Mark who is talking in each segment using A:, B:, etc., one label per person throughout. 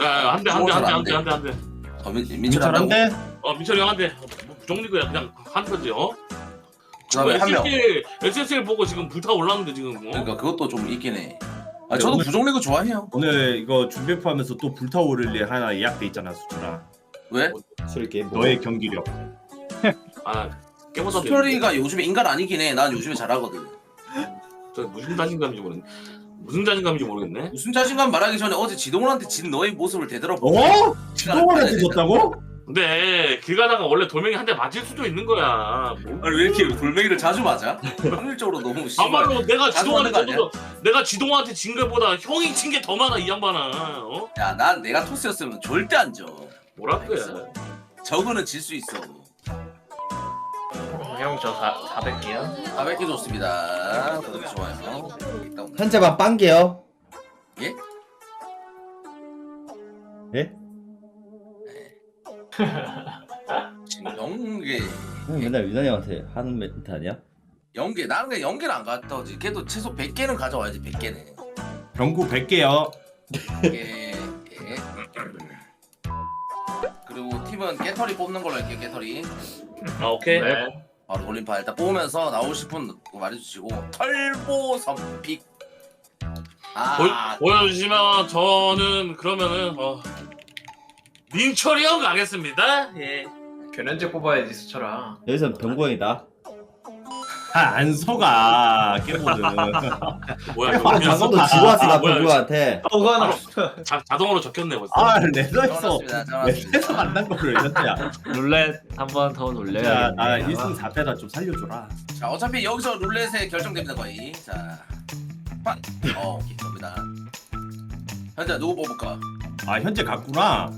A: 야한대 한 대 한 대 한 대 한 대 한 대
B: 어, 민, 민철
C: 민철
B: 한다고?
C: 한대
A: 어 민철이 형한테 뭐 부정리그야 그냥 한 거지 어?
B: 그다음에 한 명.
A: SSL, SSL 보고 지금 불타 올랐는데 지금 어?
B: 그러니까 그것도 좀 있긴 해. 아
C: 네,
B: 저도
C: 오늘-
B: 부정리그 좋아해요.
C: 오늘 이거 준비표 하면서 또 불타오를 일 하나 예약돼 있잖아 수철아
B: 왜?
D: 술 게임 뭐.
C: 너의 경기력
A: 아 깨보다
B: 스토리가 요즘에 인간 아니긴 해. 난 요즘에 잘하거든.
A: 저 무슨 자신감인지 모르겠네 무슨 자신감인지 모르겠네
B: 무슨 자신감 말하기 전에 어제 지동원한테 진 너의 모습을 되돌아보고
C: 어? 지동원한테 졌다고?
A: 근데 길 가다가 원래 돌멩이 한 대 맞을 수도 있는 거야 뭐.
B: 아니 왜 이렇게 돌멩이를 자주 맞아? 확률적으로 너무 심해.
A: 정말로 내가
B: 자주
A: 지동한테 져도 내가 지동한테 진 것보다 형이 친 게 더 많아 이 양반아 어?
B: 야, 난 내가 토스였으면 절대 안 져.
A: 뭐랄 거야
B: 저거는 질 수 있어.
E: 형저 400개요?
B: 400개 좋습니다. 구독이 좋아요. 일단
D: 현재만 빵개요.
B: 예?
D: 예?
B: 지금 연계
D: 형 맨날 유난히 형한테 하는 멘트 아니야?
B: 연계 나는 그냥 연계를 안 갔다 오지. 걔도 최소 100개는 가져와야지 100개는.
C: 병구 100개요
B: 100개. 예. 그리고 팀은 깨터리 뽑는 걸로 할게요. 깨터리.
A: 아 오케이
E: 네.
B: 바로 돌림판 일단 뽑으면서 나오실 분 말해주시고 털보 선픽. 아,
A: 보, 보여주시면 저는 그러면은 어, 민철이 형 가겠습니다 예
E: 견현재 뽑아야지 수철아.
D: 여기선 병구형이다.
C: 아안 속아 깨보든
A: 뭐야
D: 아, 방금도
A: 아,
D: 왔어
A: 아,
D: 나
A: 뭐야,
D: 병구한테.
E: 어가
A: 자, 자동으로 적혔네 벌써
C: 아 레더에서. 레더에서 만난 거를 현재야
F: 룰렛 한 번더
C: 야,
F: 놀려야겠네.
C: 나 1승 4패다 좀 살려줘라
B: 자, 어차피 여기서 룰렛에 결정됩니다 거의. 자, 판. 어, 오케이 갑니다. 현재 누구 뽑을까?
C: 아 현재 갔구나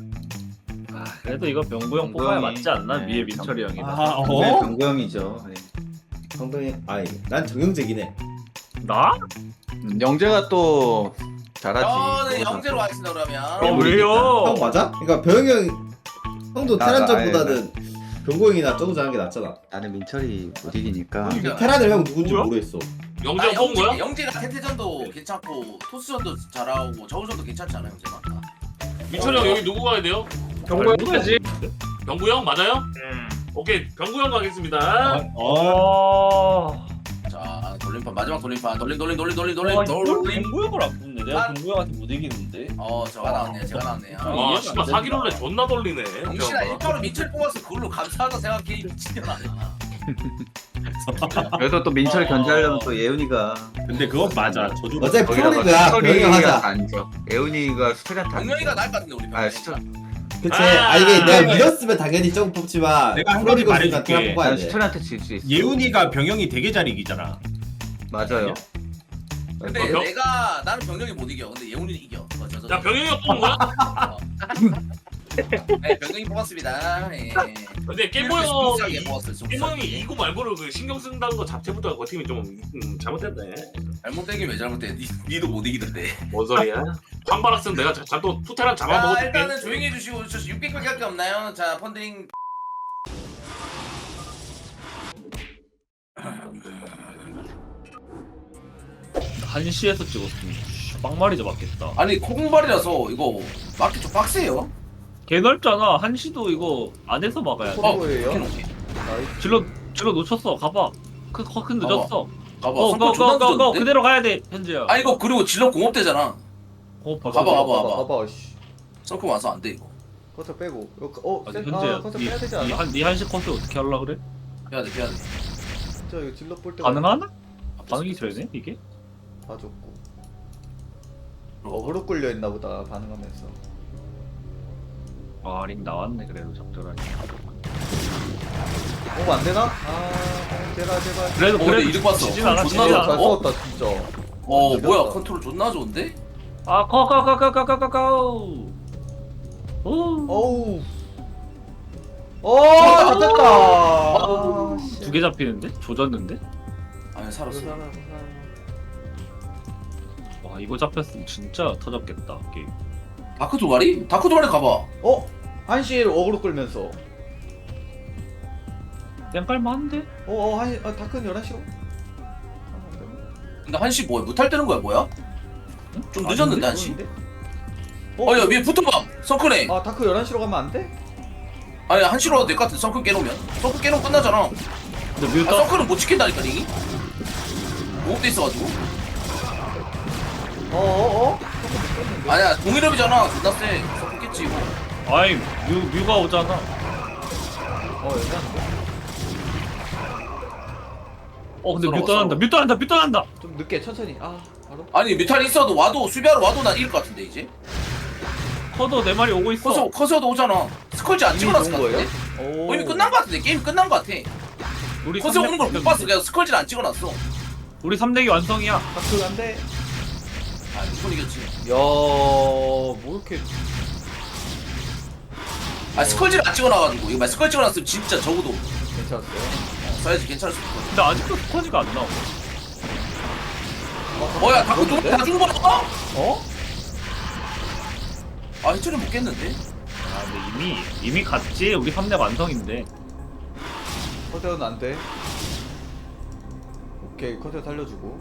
F: 아, 그래도 이거 병구 형 뽑아야
G: 병구
F: 맞지 않나?
G: 형이,
F: 위에
G: 네,
F: 민철이 형이다.
C: 아
G: 네,
C: 어?
G: 병구 형이죠. 네.
D: 형동이 아니 난 정영재긴 해.
F: 나?
G: 음, 영재가 또 잘하지.
B: 저는
G: 거기서.
B: 영재로 하겠습니다 그러면.
F: 어, 왜요?
D: 형 맞아? 그러니까 병이 형 형도
G: 나,
D: 테란전보다는 병구 형이나 저거 잘하는 게 낫잖아.
G: 나는 민철이 못 이기니까.
B: 그러니까.
D: 테란을 형 누군지
F: 뭐야?
D: 모르겠어.
A: 영재가 뽑은 거야?
B: 영재가 태태전도 괜찮고 토스전도 잘하고 저우전도 괜찮잖아요 영재가.
A: 민철이 형 여기 누구 가야 돼요?
E: 경고 해야지.
A: 병구 형 맞아요?
E: 음.
A: 오케이 병구 형 가겠습니다
C: 어?
F: 어.
B: 자 돌림판 마지막 돌림판 돌림 돌림 돌림 돌림 돌림
F: 와,
B: 돌림.
F: 병구 형을 안 뽑네.
B: 내가
F: 병구 형한테 못 이기는데.
B: 어 저가 나왔네요 제가 나왔네요.
A: 와
F: 이해가
A: 씨발
F: 안
A: 사기롤레 존나 돌리네
B: 영신아 일가로 민철 뽑아서 그걸로 감사하다 생각해 이 미친년아.
G: 그래서 또 민철 견제하려면 또 예은이가.
C: 근데 그건 맞아 저도
D: 어차피
G: 거기다가
D: 프로리그야
G: 수철이가
D: 하자.
G: 예은이가 안
B: 당연히가
G: 져.
B: 나을 것 같은데 우리
G: 아, 수철.
D: 그치?
A: 아,
D: 아, 이게 내가
A: 네.
D: 믿었으면 당연히 좀 뽑지만
C: 내가 한 가지
D: 프로리그니까
C: 말해줄게.
D: 테란 뽑아야
G: 난
D: 돼.
G: 수철이한테 질 수 있어.
C: 예훈이가 병영이 되게 잘 이기잖아
G: 맞아요.
B: 근데
A: 어, 병-
B: 내가 나는 병력이 못 이겨. 근데 예훈이는 이겨. 어, 저, 저,
A: 야 병영이 형 뽑은 거야?
B: 네, 병력이 뽑았습니다. 예.
A: 근데 깨모
B: 스무스하게
A: 형이
B: 뽑았어요.
A: 이거 말고는 그 신경 쓴다는 거 자체부터 그 팀이 좀 음, 잘못했네
B: 잘못되긴 왜 잘못돼? 니, 니도 못 이기던데.
A: 뭔 소리야? 황바락슨 내가 자, 자, 또 투테란
B: 자
A: 잡아먹어줄게
B: 일단은 조용히 해주시고 저 600밖에 할게 없나요? 자 펀드링
F: 한시에서 씨, 빵말이 잡았겠다.
B: 아니 콩발이라서 이거 막기 좀 빡세요.
F: 개 넓잖아. 한시도 이거 안에서 막아야 돼.
B: 어? 오케이, 오케이.
F: 질러 질러 놓쳤어. 가봐. 크 커큰 늦었어.
B: 가봐.
F: 어, 고,
B: 존나 늦었는데?
F: 그대로 가야 돼, 현재야.
B: 아 이거 그리고 질럿 공업대잖아.
F: 어,
B: 가봐 가봐 가봐.
G: 봐봐. 씨.
B: 서클 와서 안 돼 이거.
G: 커터 빼고. 이거- 어,
F: 아니,
G: 센-
F: 현재야.
G: 아, 커터 빼야 되지 않아?
F: 니한 한시 콘트 어떻게 하려 그래?
B: 해야 돼 해야 돼.
G: 진짜 이거 질러 볼 때.
F: 가능하나? 반응이 되네 이게?
G: 봐줬고. 어그로 끌려 있나 보다 반응하면서.
F: 아, 링 나왔네 그래도 적절하게.
G: 오, 안 되나? 아, 제발 제발.
F: 그래도
B: 어, 근데
F: 그래도
B: 이득 봤어. 존나.
G: 잘
B: 어?
G: 싸웠다 진짜.
B: 어 뭐야. 컨트롤 존나 좋은데?
F: 아, 커커커커커커커. 오.
G: 어우. 어, 잡혔다. 아, 씨.
F: 두개 잡히는데? 조졌는데?
B: 아니 살았어.
G: 이거 살아, 살아.
F: 와 이거 잡혔으면 진짜 터졌겠다 게임.
B: 다크 도가리? 다크 도가리 가봐.
G: 어? 한시 어그로 끌면서.
F: 땡깔만한데?
G: 어, 어, 한시, 아, 다크는 11시로?
B: 근데 한시 뭐야? 못할 때는 거야 뭐야? 좀 늦었는데 한시? 어야 위에 붙어봐 성큰에
G: 아 다크 11시로 가면 안 돼?
B: 아니 한시로 와도 될 것 같아 성큰 깨놓으면 성큰 깨놓으면 끝나잖아
F: 근데 뮤
B: 아,
F: 떠.
B: 성큰은 못 지킨다니까 링이 무겁돼 있어가지고
G: 어어어?
B: 아니야 동일업이잖아 존나 세 성큰 깼지 이거
F: 아이 뮤 뮤가 오잖아.
G: 어 여기한데?
F: 어 근데 뮤 떠난다. 뮤 떠난다. 뮤 떠난다.
G: 좀 늦게 천천히 아 바로?
B: 아니 뮤탈 있어도 와도 수비하러 와도 난 이길 것 같은데 이제
F: 커도 네 마리 오고 있어.
B: 커서 커서도 오잖아 스컬지 안 찍어놨을 것
G: 거예요?
B: 같은데
G: 오
B: 어, 이미 끝난 것 같은데 게임 끝난 것 같아
F: 우리
B: 커서
F: 삼대-
B: 오는 걸 못 봤어 그냥 스컬지를 안 찍어놨어
F: 우리 3대기 완성이야.
G: 다크 안돼
B: 아 무슨 이겼지
G: 야뭐 이렇게
B: 아 스컬지를 안 찍어놔가지고 이거 만 스컬 찍어놨으면 진짜 적어도
G: 괜찮았어요?
B: 써야지 괜찮을 수 있거든
F: 근데 아직도 스쿼지가 안 나와.
B: 뭐야 다크 좀 다준 거야?
G: 어?
B: 아 해처리 못 깼는데
F: 아 근데 이미 이미 갔지. 우리 3대 완성인데.
G: 커세어는 안 돼 오케이 커세어 살려주고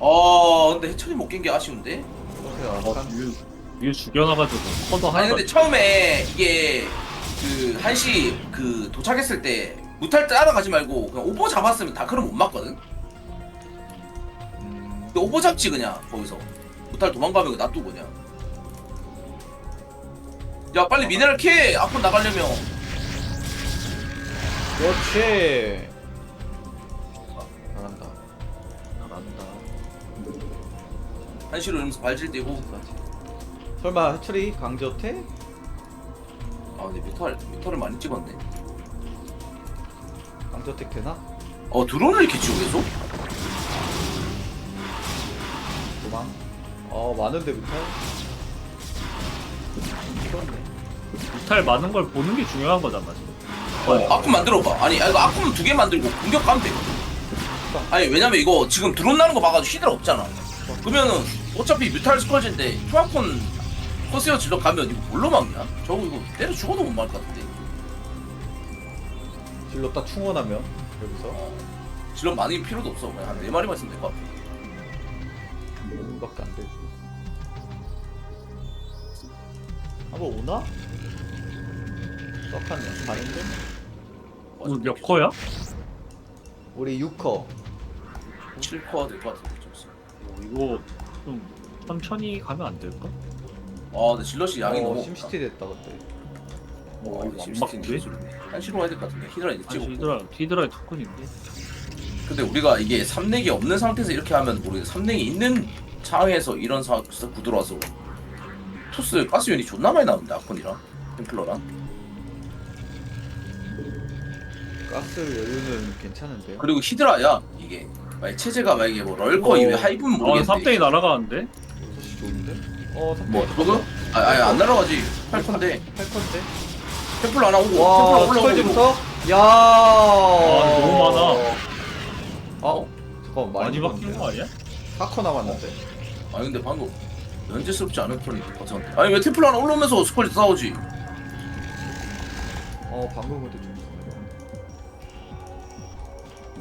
B: 아 근데 해처리 못깬 게 아쉬운데
G: 커세어
F: 어,
G: 약간
F: 뮤, 뮤 죽여놔가지고
B: 아니
F: 하나도
B: 근데 처음에 이게 그 한시 그 도착했을 때 무탈 따라가지 말고 그냥 오버 잡았으면 다크는 못 맞거든? 근데 오버 잡지 그냥 거기서. 무탈 도망가면 그거 놔두고 그냥. 야 빨리 미네랄 캐! 앞으로 나가려면.
G: 그렇지. 잘한다.
B: 한시로 이러면서 발질 떼고
G: 설마 해처리 강제어태?
B: 아 근데 뮤탈 뮤탈을 많이 찍었네
G: 강제어택 되나?
B: 어 드론을 이렇게 치고 계속?
G: 도망 어 많은데 무탈 그렇네
F: 무탈 많은 걸 보는 게 중요한 거잖아 지금.
B: 어, 아쿠 만들어봐. 아니, 아, 이거 아쿠는 두 개 만들고 공격 가면. 아니, 왜냐면 이거 지금 드론 나는 거 봐가지고 히드라 없잖아. 그러면은 어차피 뮤탈 스컬지인데 휴아콘 코스어 질러 가면 이거 뭘로 막냐? 저거 이거 때려 죽어도 못 막을 것 같은데.
G: 질러 딱 충원하면 여기서
B: 어, 질러 많이 필요도 없어. 그냥 한네 마리만 있으면 될 것 같아.
G: 5분밖에 안 되고 한번 오나? 떡하네 가는데?
F: 우리 몇 커야?
G: 우리 6커
B: 7코어 될것 같은데. 좀.
F: 어, 이거 좀 천천히 가면 안 될까?
B: 아, 근데 질럿이 양이
G: 어,
B: 너무.
G: 심시티 됐다 그때
F: 어,
B: 아,
F: 이거 안
B: 심시티는
F: 막는데?
B: 개소리네. 한시로 와야 될 것 같은데. 히드라 이제
F: 아니
B: 찍고.
F: 히드라 히드라의 토큰인데.
B: 근데 우리가 이게 3넥이 없는 상태에서 이렇게 하면 모르겠어. 3넥이 있는 상황에서 이런 사, 구도라서 토스 가스 유닛 존나 많이 나오는데 아콘이랑 템플러랑
G: 가스 여유는 괜찮은데요?
B: 그리고 히드라야 이게 만약 체제가 만약에 뭐 럴커
G: 어.
B: 이외 하이브는
F: 아
B: 모르겠는데
F: 3대기 날아가는데?
G: 6시 좋은데? 어 3대.
B: 뭐 저거? 아, 아니 안 날아가지. 8컨데
G: 8컨데?
B: 템플러 하나 오고.
G: 와 스컬지부터? 야.
F: 아, 너무 많아.
G: 아 잠깐만
F: 많이
G: 많이
F: 바뀐 거 아니야?
G: 4커 남았는데.
B: 아니 근데 방금 면제스럽지 않은 턴이 버텼는데 아니 왜 템플러 하나 올라오면서 스컬지 싸우지?
G: 어 방금 근데 좀.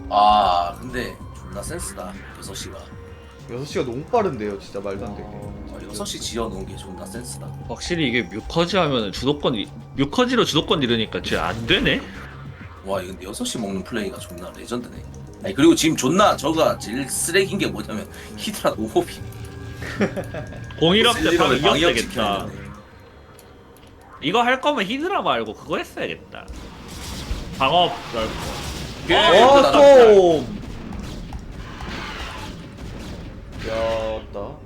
B: 아 근데 존나 센스다 6시가
G: 6시가 너무 빠른데요 진짜 말도 안 되게
B: 아, 6시 지어놓은 게 존나 센스다
F: 확실히 이게 뮤커지 하면은 주도권 이- 뮤커지로 주도권 잃으니까 진짜 안 되네.
B: 와 이거 근데 6시 먹는 플레이가 존나 레전드네 아니 그리고 지금 존나 저가 제일 쓰레기인 게 뭐냐면 히드라 노호비
F: 공일업 때 이겼
B: 방역. 지켜야 되네.
F: 이거 할 거면 히드라 말고 그거 했어야겠다. 방업 넓고.
B: 어나
G: 야따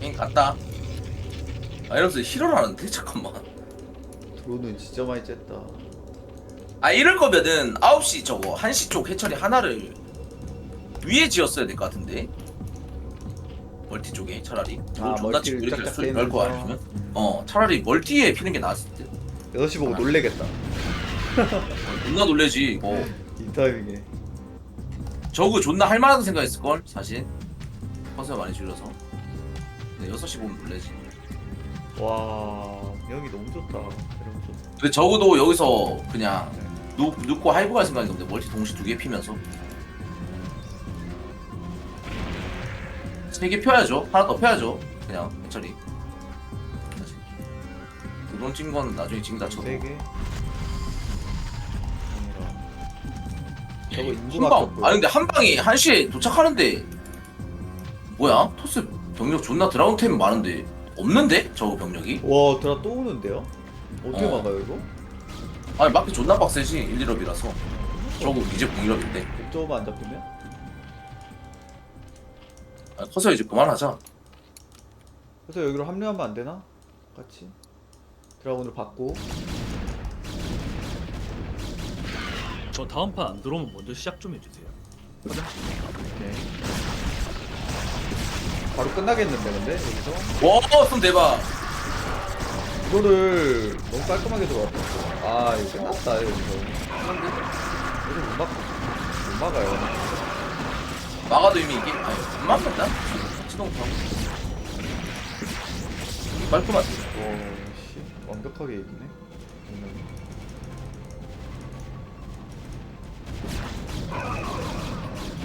B: 게임 갔다. 아 이러면서 힐을 하는데? 잠깐만.
G: 드론은 진짜 많이 쨌다.
B: 아 이럴 거면은 9시 저거 1시 쪽 해처리 하나를 위에 지었어야 될 것 같은데? 멀티 쪽에 차라리?
G: 아,
B: 존나
G: 멀티를
B: 이렇게
G: 짝짝
B: 넓고. 아니면? 어 차라리 멀티에 피는 게 나았을 듯.
G: 6시 보고 놀래겠다.
B: 존나 놀래지 어.
G: 이 타이밍에
B: 저거 존나 할만하다 생각했을걸 사실 커서 많이 줄여서 근데 6시 보면 놀래지
G: 와 명이 너무 좋다
B: 근데 적어도 여기서 그냥 누, 눕고 하이브 갈 생각이 없는데 멀티 동시 두 개 피면서 세 개 펴야죠. 하나 더 펴야죠. 그냥 해처리. 드론 찍은 건 나중에 찍다 쳐도.
G: 세 개. 저거 인구
B: 한 방.
G: 맞췄고요.
B: 아니 근데 한 방이 한 시에 도착하는데 뭐야? 토스 병력 존나 드라운 템 많은데 없는데 저거 병력이?
G: 와 드라 또 오는데요? 어떻게
B: 어.
G: 막아요 이거?
B: 아니 마켓 존나 빡세지 1, 2럽이라서 저거 이제 0일업인데
G: 옵저버 안 잡히면?
B: 아, 커서 이제 그만하자
G: 그래서 여기로 합류하면 안 되나? 같이 드라곤을 받고
F: 저 다음 판 안 들어오면 먼저 시작 좀 해주세요.
G: 오케이. 바로 끝나겠는데 근데 여기서
B: 와, 손 대박
G: 이거를 너무 깔끔하게 들어왔다. 아 이거 끝났다 여기서. 여기서 못 막고 못 막아요.
B: 막아도 이미 이게 아니 안 막는다? 시동 타고 깔끔하지
G: 와 씨 완벽하게 이기네. 오늘.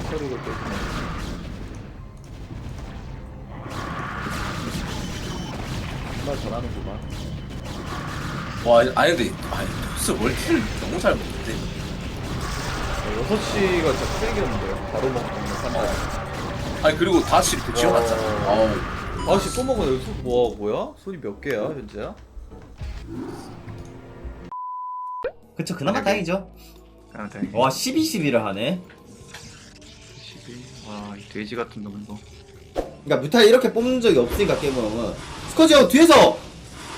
G: 서리가 깨지네. 정말 잘하는구만.
B: 와 아니 근데 아니 토스 멀티를 너무 잘 먹는데
G: 6시가 진짜 쓰레기였는데요. 바로 먹는 판단.
B: 아니 그리고 다시 또 지어놨잖아
G: 와.
B: 아우
G: 아씨 또 먹어 여기서 와 뭐야? 손이 몇 개야 현재야?
D: 그쵸 그나마 다행이죠
H: 아, 네.
D: 와 12, 12를 하네
H: 12. 와, 이 돼지 같은 놈 이거.
D: 그러니까 뮤탈 이렇게 뽑는 적이 없으니까 게임은 스커지 형 뒤에서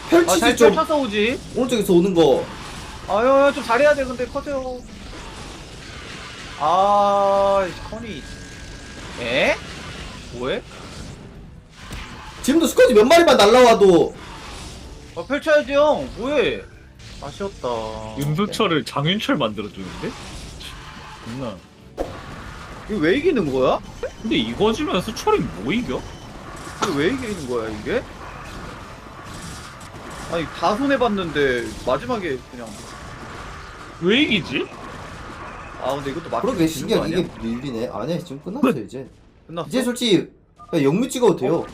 D: 펼치지 잘좀
H: 펼쳐서 오지.
D: 오른쪽에서 오는 거
H: 아유, 좀 잘해야 돼. 근데 커세요. 아, 이 커니. 에? 뭐해?
D: 지금도 스커지 몇 마리만 날라와도
H: 아, 펼쳐야지 형. 뭐해? 아쉬웠다.
F: 윤두철을 장윤철 만들어주는데? 존나.
H: 이거 왜 이기는 거야?
F: 근데 이거 지면 수철이 뭐 이겨?
H: 이거 왜 이기는 거야 이게? 아니 다 손해봤는데 마지막에 그냥
F: 왜 이기지?
H: 아 근데 이것도 막
D: 그러게 신기한 이게 밀리네 아니 지금 끝났어 이제
H: 끝났어?
D: 이제 솔직히 그냥 영뮤 찍어도 돼요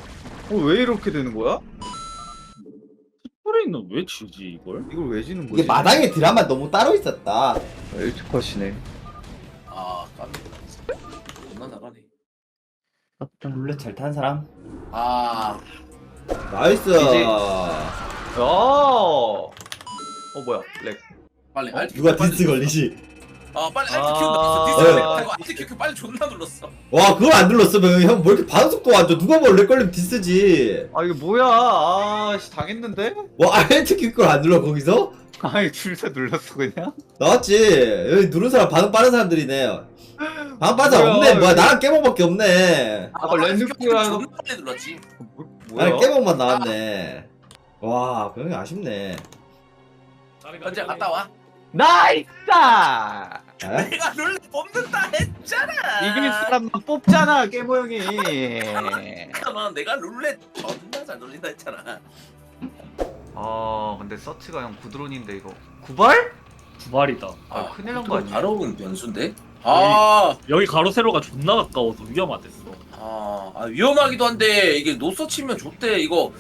H: 어, 왜 이렇게 되는 거야?
F: 수철이는 왜 지지 이걸?
H: 이걸 왜 지는 거지?
D: 이게 마당에 드라마 너무 따로 있었다.
H: 일찍컷이네.
B: 아 깜짝이야. 존나 나가네.
D: 룰렛 잘 타는 사람?
B: 아.
D: 나이스.
H: 이제- 야! 어 뭐야? 렉.
B: 빨리 알트
D: 누가 디스. 걸리시
B: 아 빨리 알트
H: 아.
B: 큐 눌렀어 디스
D: 네.
B: 아이고 알트 큐 빨리 존나 눌렀어
D: 와 그걸 안 눌렀으면 형 뭐 이렇게 반속도 안 줘 누가 뭘렉 걸리면 디스지
H: 아 이게 뭐야 아씨 당했는데?
D: 와 알트 큐걸 안 눌러 거기서?
H: 아니 줄서 눌렀어 그냥?
D: 나왔지 여기 누른 사람 반응 빠른 사람들이네 반응 빠른 사람
H: 뭐야,
D: 없네 뭐야
H: 여기.
D: 나랑 깨먹밖에 없네
H: 아 그거 랜드큐야 이거
B: 존나 빨리 눌렀지
H: 뭐,
D: 나랑
H: 뭐야?
D: 깨먹만 나왔네 와 병이 아쉽네
B: 언제 갔다 와
H: 나이스!
D: 에?
B: 내가 룰렛 뽑는다 했잖아
H: 이길 사람만 뽑잖아 깨모 형이
B: 잠깐만 내가 룰렛 존나 잘 돌린다 했잖아
H: 아 근데 서치가 형 구드론인데 이거 구발?
F: 두발이다.
H: 아, 큰일 난 거 아니야?
B: 바로 온 변수인데 아
F: 여기 가로 세로가 존나 가까워서 위험하댔어.
B: 아, 아, 위험하기도 한데 이게 노서 치면 좋대 이거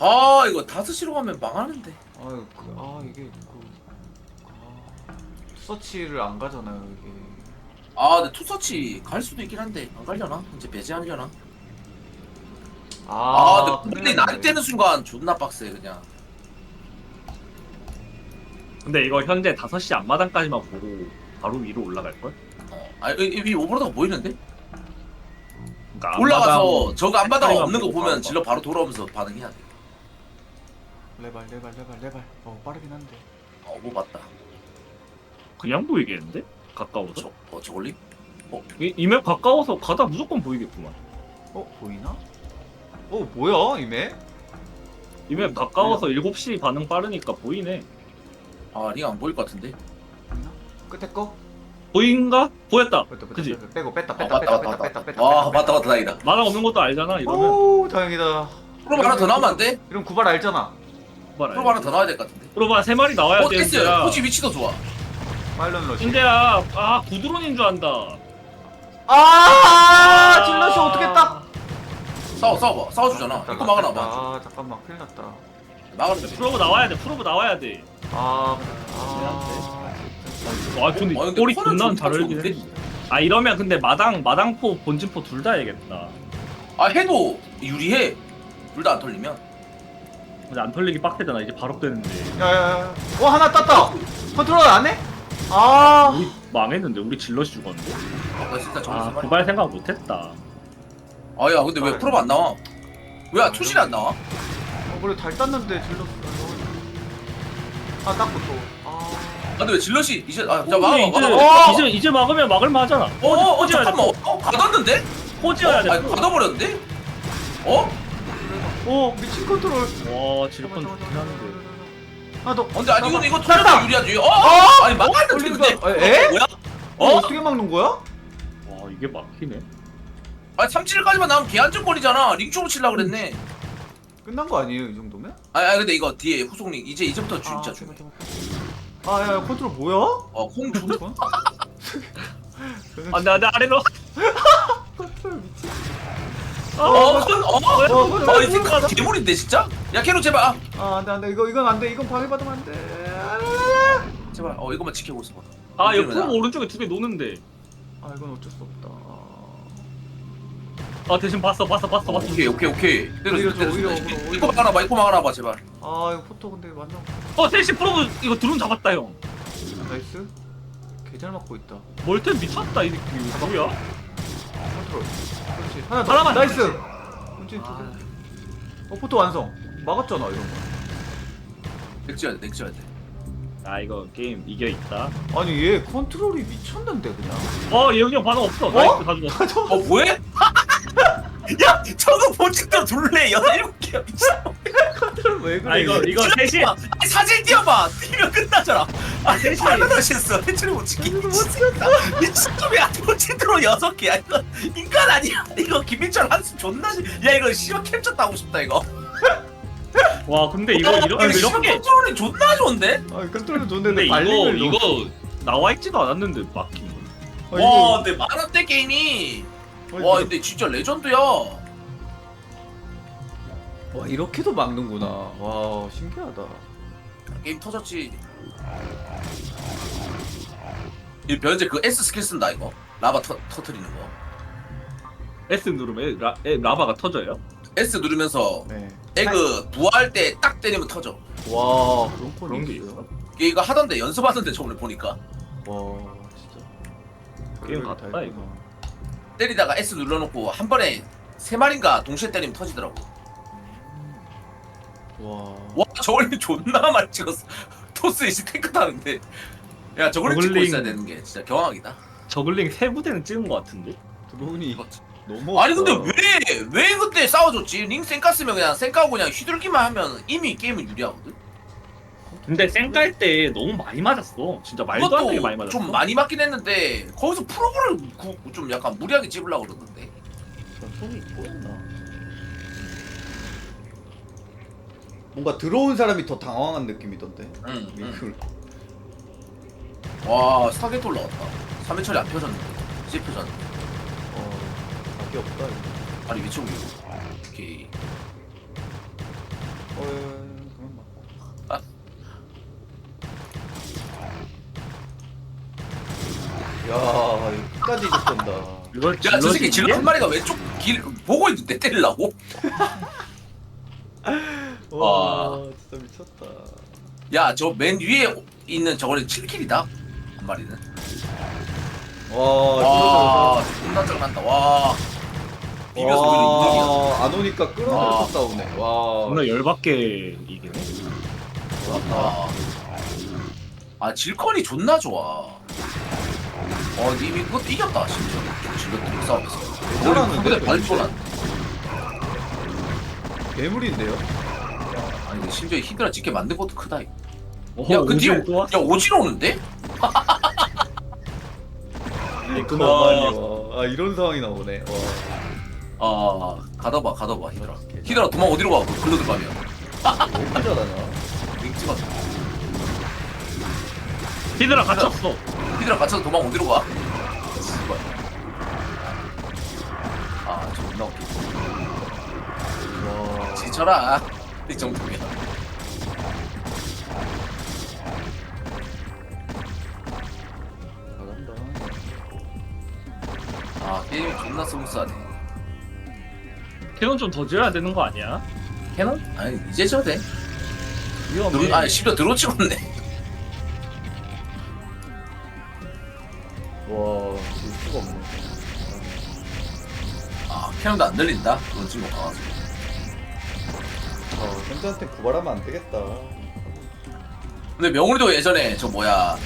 B: 아 이거 다섯 시로 가면 망하는데
H: 아유 그, 아 이게 그 아, 서치를 안 가잖아요 이게
B: 아 근데 투서치 갈 수도 있긴 한데 안 갈려나? 이제 배제하려나? 아, 근데
H: 큰일
B: 빨리
H: 났네.
B: 날이 뜨는 순간 존나 빡세 그냥
F: 근데 이거 현재 5시 앞마당까지만 보고 바로 위로 올라갈걸?
B: 어, 아 이, 이 오버로드가 보이는데?
F: 그러니까
B: 올라가서 저거 안 받아
F: 빨리
B: 없는 거 보면 질러 바로 돌아오면서 반응해야 돼
H: 레발 레발 레발 레발 어 빠르긴 한데
B: 어, 뭐 맞다
F: 그냥 보이겠는데? 가까워서?
B: 저, 어, 저걸리?
F: 이맵 가까워서 가다 무조건 보이겠구만.
H: 어 보이나? 어 뭐야 이메?
F: 이맵 가까워서 7시 반응 빠르니까 보이네.
B: 아, 링안 보일 것 같은데?
H: 보이나? 끝에 거?
F: 보인가? 보였다.
H: 뺐다 뺐다
F: 그지?
H: 뺐다. 빼고 뺐다
B: 아,
H: 뺐다
B: 맞다,
H: 뺐다
B: 맞다,
H: 뺐다 뺐다
B: 맞다.
H: 뺐다
B: 와, 맞다, 맞다, 다행이다.
F: 마당 없는 것도 알잖아. 이러면
H: 오 다행이다
B: 프로 하나 더 나오면 안 돼?
H: 이런 구발 알잖아
F: 두발
B: 프로 하나 더 나와야 될 것 같은데?
F: 프로바 세 마리 나와야
B: 어,
F: 돼.
B: 됐어요. 포지 위치도 좋아.
H: 파일런 러시
F: 현재야. 아 구드론인 줄 안다.
H: 아 질럿이 어떻게 딱
B: 싸워 싸워 봐 싸워주잖아 이거 막아놔봐
G: 아 잠깐만 큰일 났다
B: 막아놔
F: 프로브 나와야 돼 프로브 나와야 돼
G: 아, 아,
F: 와 근데
B: 어, 근데
F: 꼬리
B: 코는
F: 존나 좀잘
B: 좋은데?
F: 열긴 해. 아 이러면 근데 마당 마당포 본진포 둘 다 해야겠다.
B: 아 해도 유리해 둘 다 안 털리면
F: 근데 안 털리기 빡세잖아 이제 바로 되는데.
G: 야야야 어 하나 땄다 컨트롤 안 해? 아.
F: 우리 망했는데 우리 질럿이 죽었는데.
B: 나 진짜
F: 아
B: 정신 아,
F: 고발 생각 못했다.
B: 아야 근데 왜 프로브 안 나와? 왜 투실이 안 나와?
G: 어, 그래 잘 땄는데 질렀어 아 딱고 또아.
B: 아 근데 왜 질럿이 이제 아자
F: 근데
B: 막아
F: 이제
B: 막아
F: 이제 이제 막으면 막을 만하잖아.
B: 어, 어, 어. 잠깐만. 어 가뒀는데?
F: 포지어야 돼.
B: 아니 가둬버렸는데? 어?
G: 오 미친 컨트롤.
F: 와 질펀 좋긴 한데.
G: 아너
B: 어, 근데 아니 이거 이거 투실이 유리하지 어? 아니 막았는데 근데.
G: 어, 에?
B: 뭐야?
G: 어?
B: 어?
G: 어떻게 막는 거야?
F: 와 이게 막히네.
B: 아니 37까지만 나오면 개안정거리잖아. 링 쪽으로 칠라 그랬네.
G: 끝난 거 아니에요 이 정도면?
B: 아니, 아니 근데 이거 뒤에 후속 링. 이제 이제부터 진짜
G: 아,
B: 중요해.
G: 아야 컨트롤 뭐야?
B: 어콩 존나
F: 안돼 안돼 아래로.
G: 컨트롤 미친
B: 어? 어? 어?
G: 어,
B: 어? 이 생각 괴물인데 진짜? 야 캐로 제발 아,
G: 아 안돼 안돼 이거 이건 안돼 이건 방해받으면 안돼 아,
B: 제발 어 이거만 지켜보고 있어봐
F: 아 옆으로
B: 나-
F: 오른쪽에 두 개 노는데.
G: 아 이건 어쩔 수 없다
F: 아 대신 봤어 봤어 봤어 봤어.
B: 오케이 오케이 오케이 때려
G: 오히려
B: 때려
G: 오히려
B: 때려
G: 오히려
B: 이거 막아놔봐 이거 막아놔봐 제발
G: 아 이거 포토 근데 완전
F: 어 대신 프로브 이거 드론 잡았다 형.
G: 나이스 개 잘 맞고 있다
F: 멀텐 미쳤다 이 느낌. 뭐야?
G: 그렇지. 하나 더.
F: 하나만
G: 나이스. 본진 두개. 어 포토 완성. 막았잖아 이런
B: 맥지어야 돼 맥지어야 돼.
F: 아 이거 게임 이겨 있다.
G: 거 아니 얘 컨트롤이 미쳤는데 그냥.
F: 어 예은이 형 반응 없어. 나이스 다 죽었어.
G: 저
B: 어. 뭐해? 야 저거 둘래 여섯 일곱 개야 미친
G: 컨트롤 왜 그래?
F: 아 이거 이거 셋이
B: 아니, 사진 띄워봐. 띄면 끝나잖아. 아
G: 셋이.
B: 얼마나 했어. 해처리 못 지키 미친다. 미친놈이야 본직대로 여섯 개야. 이거 인간 아니야? 이거 김민철 한숨 존나 시- 야 이거 씨발 캡처 따고 싶다 이거.
F: 와 근데 이거 이렇게 이렇게
B: 컨트롤이 존나 좋은데?
G: 아 좋은데
F: 근데 이거
G: 발림을 너무-
F: 이거 나와 있지도 않았는데 막힌 거.
G: 아,
B: 와
G: 이거-
B: 근데 만원대 게임이.
G: 아,
B: 와
G: 이거-
B: 근데 진짜 레전드야
G: 와 이렇게도 막는구나 와 신기하다
B: 게임 터졌지 이 변제 그 S 스킬 쓴다 이거 라바 터, 터트리는 거
F: S 누르면 라, 에, 라바가 터져요?
B: S 누르면서
G: 네.
B: 에그 부활할 때딱 때리면 터져
G: 와 그런 건
F: 그런 게
G: 있어요?
F: 있어?
B: 이게 이거 하던데 연습하던데 저번에 보니까
G: 와 진짜
F: 게임 같다,
G: 다
F: 이거.
B: 때리다가 S 눌러놓고 한 번에 세 마리인가 동시에 때리면 터지더라고
G: 와
B: 와 저걸링 존나 많이 찍었어 토스 이제 탱크 타는데 야 저걸링 찍고
F: 저글링-
B: 있어야 되는 게 진짜 경악이다
F: 저글링 세 부대는 찍은 거 같은데?
G: 드론이 너무
B: 아니 근데
G: 없다.
B: 왜 왜 그때 싸워줬지? 링 쌩 깠으면 그냥 쌩 까고 그냥 휘둘기만 하면 이미 게임은 유리하거든.
F: 근데 쌩깔 때 너무 많이 맞았어. 진짜 말도 안 되게 많이 맞았어.
B: 좀 많이 맞긴 했는데 거기서 프로그를 구- 좀 약간 무리하게 찝으려고 그러던데.
G: 손이 꼬였나 뭔가 들어온 사람이 더 당황한 느낌이던데
B: 응. 응. 와 스타게트 올라왔다. 3회 처리 안 펴졌는데. 이제 펴졌는데.
G: 어 답이 없다 이거
B: 아니 위치 옮기고. 오케이.
G: 어 예, 예, 그만 맞고 야 이거 끝까지 이겼던다
F: 이걸
B: 야저 새끼 질러? 한 마리가 왼쪽 길 보고 있는데 때리려고?
G: 와 진짜 미쳤다
B: 야 저 맨 위에 있는 저거는 7킬이다. 한 마리는.
G: 와
B: 와 존나 짱난다. 와. 비벼서 오히려 이득이야.
G: 와, 안 오니까 끌어내서
B: 와.
G: 싸우네 와
F: 존나 열받게 이기네.
B: 아, 아 질컨이 존나 좋아. 어, 님이 그것도 이겼다 심지어. 질럿들이 싸움에서.
G: 잘하는데,
B: 근데 발전한.
G: 괴물인데요?
B: 심지어 히드라 찍게 만든 것도 크다. 이거.
F: 오,
B: 야, 그 뒤에
F: 왔어.
B: 야 오질 오는데?
G: 그나마요 아 이런 상황이 나오네 와
B: 아, 가다봐, 가다봐 히드라. 히드라 도망 어디로 가? 그 글로 들어가면. 링 찍었어.
F: 히드라 갇혔어.
B: 히드라 갇혀서 도망 어디로 가? 씨발. 아, 존나 웃겨. 쳐라 이 정도면 게임이 존나 스무스하네
F: 캐논 좀더 지어야 되는 거 아니야?
B: 캐논? 아니 이제 져도 돼
F: 위험해.
B: 드론, 아니 심지어 드론 찍었네
G: 와, 질 수가 없네.
B: 아 캐논도 안 들린다 드론 찍은 거 봐가지고
G: 아, 현재한테 구발하면 안 되겠다.
B: 근데 명훈이도 예전에 저 뭐야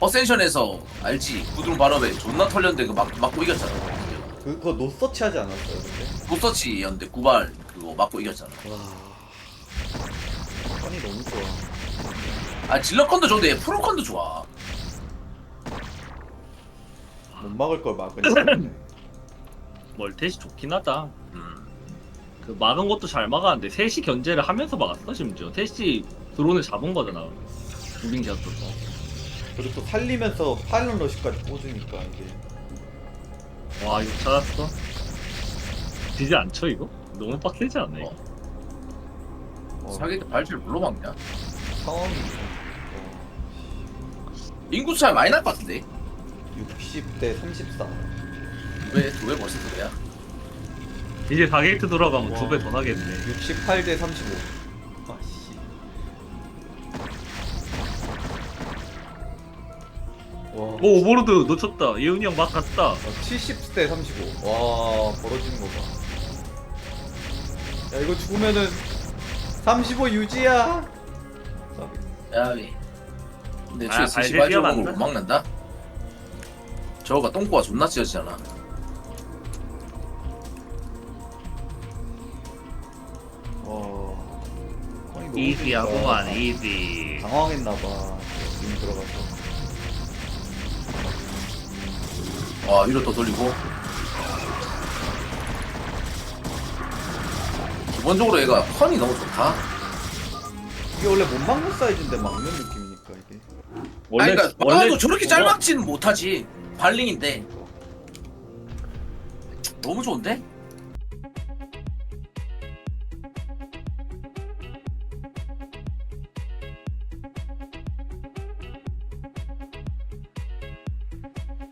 B: 어센션에서 알지 구드론 발업에 존나 털렸는데 그 막, 맞고 이겼잖아
G: 그, 그거 노서치 하지 않았어요, 근데?
B: 노서치였는데 구발 그거 맞고 이겼잖아
G: 와. 판이 너무 좋아.
B: 아 질러컨도 좋은데 프로컨도 좋아
G: 못 막을 걸 막으니까.
F: 멀텟이 좋긴 하다.
B: 음.
F: 그 막은 것도 잘 막았는데 셋이 견제를 하면서 막았어 심지어. 셋이 드론을 잡은 거잖아. 우린 지었었어.
G: 그리고 또 살리면서 파일럿 러시까지 꽂으니까 이게.
F: 와 이거 찾았어? 지지 않죠 이거? 너무 빡세지 않나 이거?
G: 어,
B: 사기 때 발질 물로 막냐
G: 상황이
B: 인구 차이 많이 날 것 같은데
G: 60대 34.
B: 왜두배 벌써 두 배야
F: 이제 4게이트 돌아가면
G: 와.
F: 두 배 더 나겠네
G: 68대 35.
F: 오 오버로드 놓쳤다 예은이 형 막 갔다
G: 70대 35. 와, 벌어지는 거 봐. 야, 이거 죽으면은 35 유지야.
B: 야비 근데
F: 아,
B: 쟤
F: 발질
B: 28점으로
F: 뛰어간다.
B: 못 막는다? 저거가 똥꼬가 존나 찢어지잖아
G: 와. 아니, 너무
F: 이지하고만. 이지
G: 당황했나 봐. 지금 들어가서.
B: 와 위로 또 돌리고 기본적으로 얘가 컨이 너무 좋다
G: 이게 원래 못 막는 사이즈인데 막는 느낌이니까 이게.
B: 아니 그러니까 막아도 저렇게 잘
F: 뭐가-
B: 막지는 못하지 발링인데 너무 좋은데?